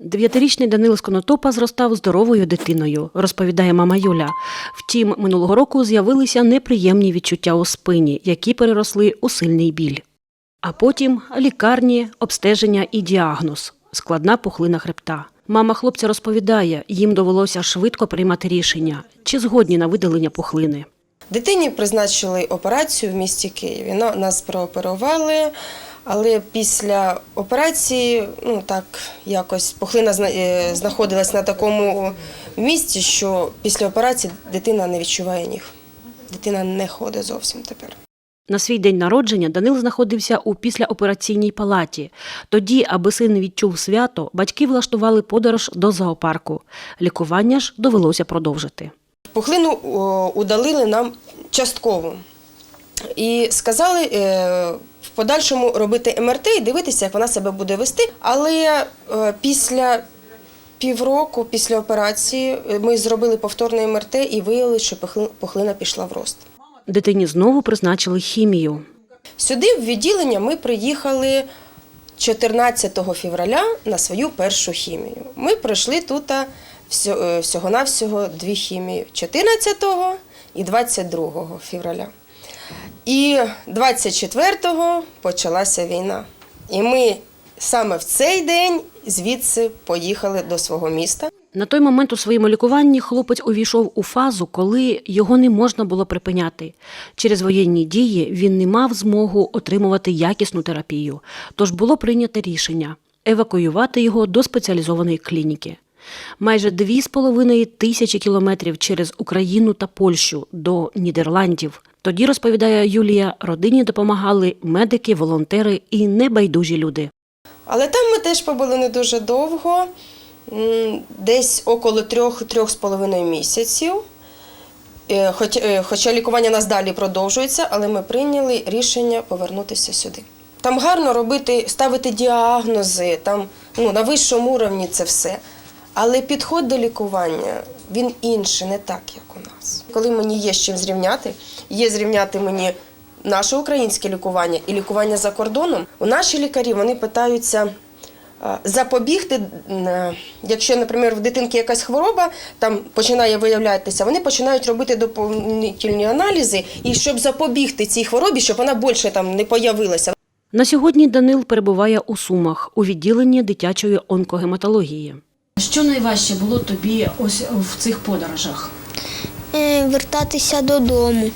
Дев'ятирічний Данило з Конотопа зростав здоровою дитиною, розповідає мама Юля. Втім, минулого року з'явилися неприємні відчуття у спині, які переросли у сильний біль. А потім лікарні, обстеження і діагноз складна пухлина хребта. Мама хлопця розповідає, їм довелося швидко приймати рішення, чи згодні на видалення пухлини. Дитині призначили операцію в місті Києві. На- Нас прооперували, але після операції, ну так, якось пухлина е, знаходилась на такому місці, що після операції дитина не відчуває ніг. Дитина не ходить зовсім тепер. На свій день народження Данил знаходився у післяопераційній палаті. Тоді, аби син відчув свято, батьки влаштували подорож до зоопарку. Лікування ж довелося продовжити. Пухлину удалили нам частково. І сказали е, в подальшому робити МРТ і дивитися, як вона себе буде вести. Але е, після півроку, після операції, е, ми зробили повторне МРТ і виявили, що пухли- пухлина пішла в рост. Дитині знову призначили хімію. Сюди, в відділення, ми приїхали 14 февраля на свою першу хімію. Ми пройшли тут всього-навсього дві хімії 14 і 22 февраля. І 24-го почалася війна. І ми саме в цей день звідси поїхали до свого міста. На той момент у своєму лікуванні хлопець увійшов у фазу, коли його не можна було припиняти. Через воєнні дії він не мав змогу отримувати якісну терапію, тож було прийнято рішення евакуювати його до спеціалізованої клініки. Майже дві з половиною тисячі кілометрів через Україну та Польщу до Нідерландів. Тоді розповідає Юлія, родині допомагали медики, волонтери і небайдужі люди. Але там ми теж побули не дуже довго, десь около трьох-трьох з половиною місяців. Е, е, хоча лікування нас далі продовжується, але ми прийняли рішення повернутися сюди. Там гарно робити, ставити діагнози, там ну, на вищому рівні це все. Але підход до лікування він інший, не так, як у нас. Коли мені є з чим зрівняти, є зрівняти мені наше українське лікування і лікування за кордоном, у наші лікарі вони питаються е, запобігти, е, якщо, наприклад, в дитинки якась хвороба там починає виявлятися, вони починають робити доповнительні аналізи, і щоб запобігти цій хворобі, щоб вона більше там не появилася. На сьогодні Данил перебуває у Сумах у відділенні дитячої онкогематології. Що найважче було тобі ось в цих подорожах? Е, вертатися додому.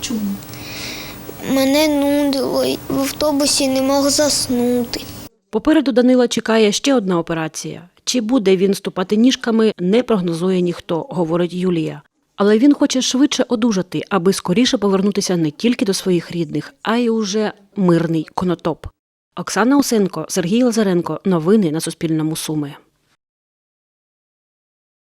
Чому? Мене нудило, в автобусі не мог заснути. Попереду Данила чекає ще одна операція. Чи буде він ступати ніжками, не прогнозує ніхто, говорить Юлія. Але він хоче швидше одужати, аби скоріше повернутися не тільки до своїх рідних, а й уже мирний конотоп. Оксана Усенко, Сергій Лазаренко. Новини на Суспільному Суми.